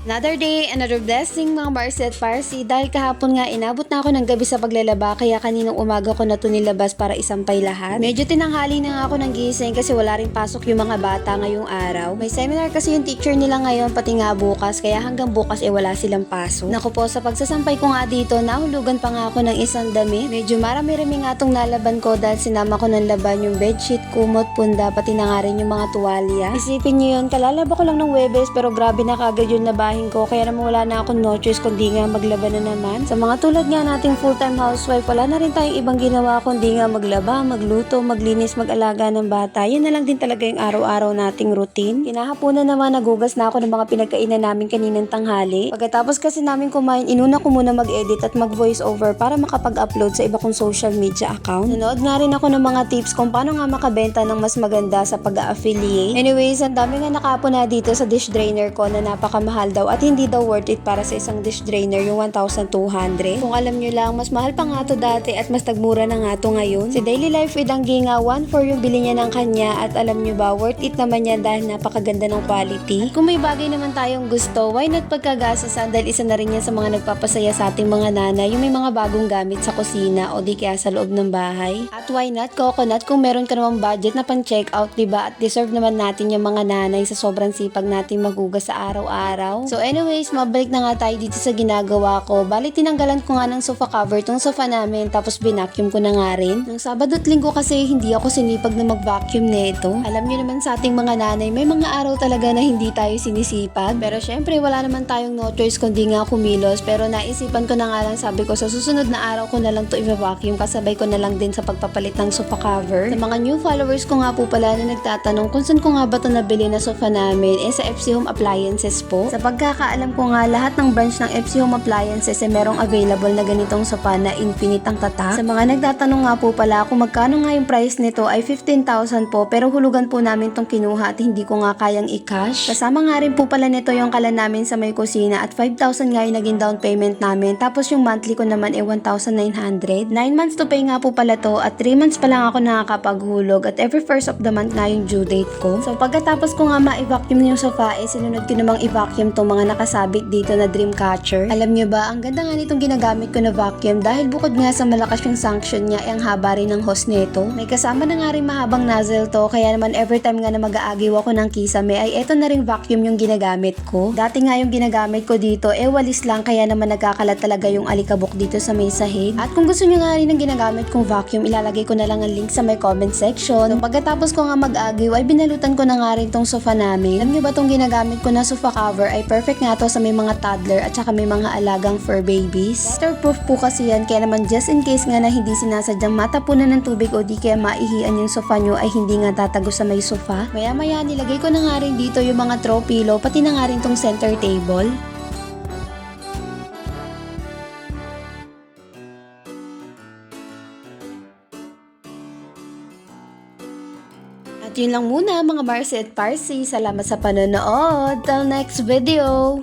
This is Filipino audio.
Another day, another blessing mga Marcy at Parsi dahil kahapon nga inabot na ako ng gabi sa paglalaba kaya kaninang umaga ko na ito nilabas para isampay lahat. Medyo tinanghali na nga ako ng gising kasi wala rin pasok yung mga bata ngayong araw. May seminar kasi yung teacher nila ngayon pati nga bukas kaya hanggang bukas eh wala silang pasok. Naku po, sa pagsasampay ko nga dito, nahulugan pa nga ako ng isang damit. Medyo marami-rami nga itong nalaban ko dahil sinama ko ng laban yung bedsheet, kumot, punda, pati na nga rin yung mga tuwalya. Isipin nyo yun, kalalaba ko lang ng Webes pero grabe na kagad yung labahin ko kaya naman wala na akong no choice kundi nga maglaba na naman. Sa mga tulad nga nating full-time housewife, wala na rin tayong ibang ginawa kundi nga maglaba, magluto, maglinis, mag-alaga ng bata. Yan na lang din talaga yung araw-araw nating routine. Kinahaponan naman nagugas na ako ng mga pinagkainan namin kaninang tanghali. Pagkatapos kasi namin kumain, inuna ko muna mag-edit at mag-voice over para makapag-upload sa iba kong social media account. Nanood nga rin ako ng mga tips kung paano nga makabenta ng mas maganda sa pag-affiliate. Anyways, ang dami nga nakapo na dito sa dish drainer ko na napakamahal daw at hindi daw worth it para sa isang dish drainer yung 1,200. Kung alam nyo lang, mas mahal pa nga to dati at mas tagmura na nga to ngayon. Si Daily Life with Anggi nga 1 for yung bili niya ng kanya at alam nyo ba, worth it naman yan dahil napakaganda ng quality. At kung may bagay naman tayong gusto, why not pagkagasasan dahil isa na rin yan sa mga nagpapasaya sa ating mga nanay yung may mga bagong gamit sa kusina o di kaya sa loob ng bahay. At why not coconut kung meron ka namang budget na pang check out, di ba? At deserve naman natin yung mga nanay sa sobrang sipag natin magugas sa araw-araw. So anyways, mabalik na nga tayo dito sa ginagawa ko. Bali, tinanggalan ko nga ng sofa cover tong sofa namin tapos binacuum ko na nga rin. Nung Sabado at Linggo kasi hindi ako sinipag na mag-vacuum nito. Alam niyo naman sa ating mga nanay, may mga araw talaga na hindi tayo sinisipag. Pero syempre, wala naman tayong no choice kundi nga kumilos. Pero naisipan ko na nga lang, sabi ko, sa susunod na araw ko na lang to i-vacuum kasabay ko na lang din sa pagpapalit ng sofa cover. Sa mga new followers ko nga po pala na nagtatanong kung saan ko nga ba ito nabili na sofa namin, eh sa FC Home Appliances po. Sa pagkakaalam ko nga, lahat ng branch ng FC Home Appliances eh merong available na ganitong sofa na infinite ang tatak. Sa mga nagtatanong nga po pala kung magkano nga yung price nito ay 15,000 po pero hulugan po namin tong kinuha at hindi ko nga kayang i-cash. Kasama nga rin po pala nito yung kalan namin sa may kusina at 5,000 nga yung naging down payment namin tapos yung monthly ko naman ay 1,900. 9 months to pay nga po pala to at 3 months pa lang ako nakakapaghulog at every first of the month nga yung due date ko. So pagkatapos ko nga ma-evacuum yung sofa eh sinunod ko namang i-vacuum mga nakasabit dito na dream catcher. Alam nyo ba, ang ganda nga nitong ginagamit ko na vacuum dahil bukod nga sa malakas yung sanction niya ay ang haba rin ng hose nito. May kasama na nga rin mahabang nozzle to kaya naman every time nga na mag-aagiw ako ng kisame ay eto na ring vacuum yung ginagamit ko. Dati nga yung ginagamit ko dito eh walis lang kaya naman nagkakalat talaga yung alikabok dito sa may sahig. At kung gusto nyo nga rin ng ginagamit kong vacuum, ilalagay ko na lang ang link sa may comment section. So, pagkatapos ko nga mag-agiw ay binalutan ko na nga rin tong sofa namin. Alam nyo ba tong ginagamit ko na sofa cover ay perfect nga to sa may mga toddler at saka may mga alagang fur babies. Waterproof po kasi yan kaya naman just in case nga na hindi sinasadyang matapunan ng tubig o di kaya maihian yung sofa nyo ay hindi nga tatago sa may sofa. Maya maya nilagay ko na nga rin dito yung mga throw pillow pati na nga rin tong center table. At yun lang muna mga Marcy at Parsi. Salamat sa panonood. Till next video!